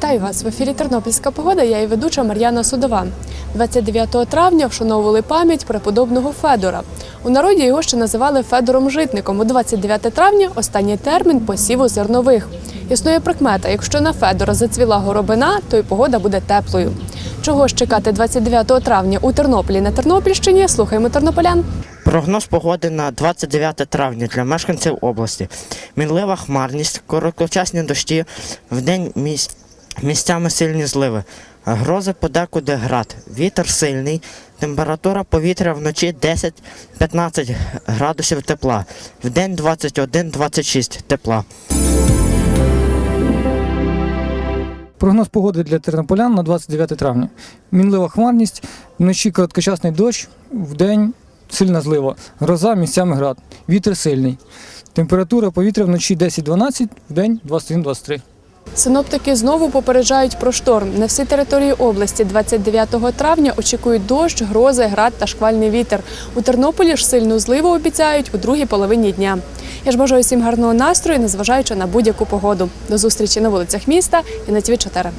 Вітаю вас в ефірі Тернопільська погода. Я і ведуча Мар'яна Судова. 29 травня вшановували пам'ять преподобного Федора. У народі його ще називали Федором Житником. У 29 травня останній термін посіву зернових. Існує прикмета: якщо на Федора зацвіла горобина, то й погода буде теплою. Чого ж чекати 29 травня у Тернополі на Тернопільщині? Слухаємо тернополян. Прогноз погоди на 29 травня для мешканців області. Мінлива хмарність, короткочасні дощі, вдень міс... місцями сильні зливи. Грози подекуди град. Вітер сильний, температура повітря вночі 10-15 градусів тепла, вдень 21-26 тепла. Прогноз погоди для тернополян на 29 травня. Мінлива хмарність, вночі короткочасний дощ, вдень сильна злива, гроза місцями град, вітер сильний. Температура повітря вночі 10-12, вдень 21-23. Синоптики знову попереджають про шторм. На всій території області 29 травня очікують дощ, грози, град та шквальний вітер. У Тернополі ж сильну зливу обіцяють у другій половині дня. Я ж бажаю всім гарного настрою, незважаючи на будь-яку погоду. До зустрічі на вулицях міста і на ТВ 4